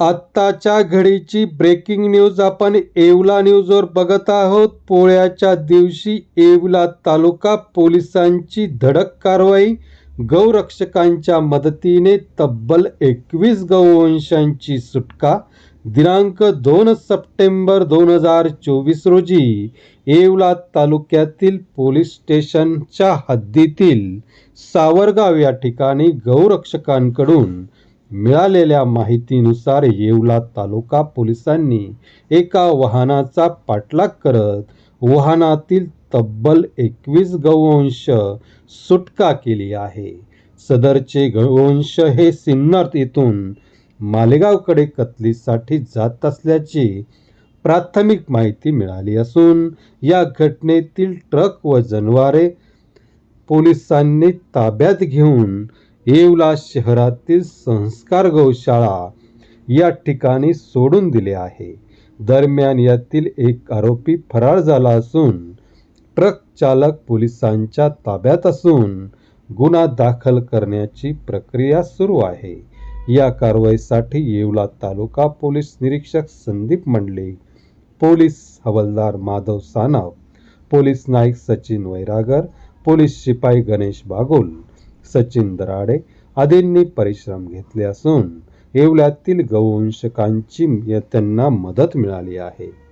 आत्ताच्या घडीची breaking news आपण येवला न्यूजवर बघत आहोत. पोळ्याच्या दिवशी येवला तालुका पोलिसांची धडक कारवाई. गौरक्षकांच्या मदतीने तब्बल एकवीस गौवंशांची सुटका. दिनांक दोन सप्टेंबर दोन हजार चोवीस रोजी येवला तालुक्यातील पोलीस स्टेशनच्या हद्दीतील सावरगाव या ठिकाणी गौरक्षकांकडून मिळालेल्या माहितीनुसार येवला तालुका पोलिसांनी एका वाहनाचा पाठलाग करत वाहनातील तब्बल एकवीस गौवंश सुटका केली आहे. सदरचे गौवंश हे सिन्नर येथून मालेगावकडे कतलीसाठी जात असल्याची प्राथमिक माहिती मिळाली असून या घटनेतील ट्रक व जनवारे पोलिसांनी ताब्यात घेऊन येवला शहरातील संस्कार गौशाळा या ठिकाणी सोडून दिले आहे. दरम्यान यातील एक आरोपी फरार झाला असून ट्रक चालक पोलिसांच्या ताब्यात असून गुन्हा दाखल करण्याची प्रक्रिया सुरू आहे. या कारवाईसाठी येवला तालुका पोलीस निरीक्षक संदीप मंडले पोलीस हवालदार माधव सानप पोलीस नाईक सचिन वैरागर पोलीस शिपाई गणेश बागुल सचिन दराडे आदींनी परिश्रम घेतले असून येवल्यातील गौवंशकांची त्यांना मदत मिळाली आहे.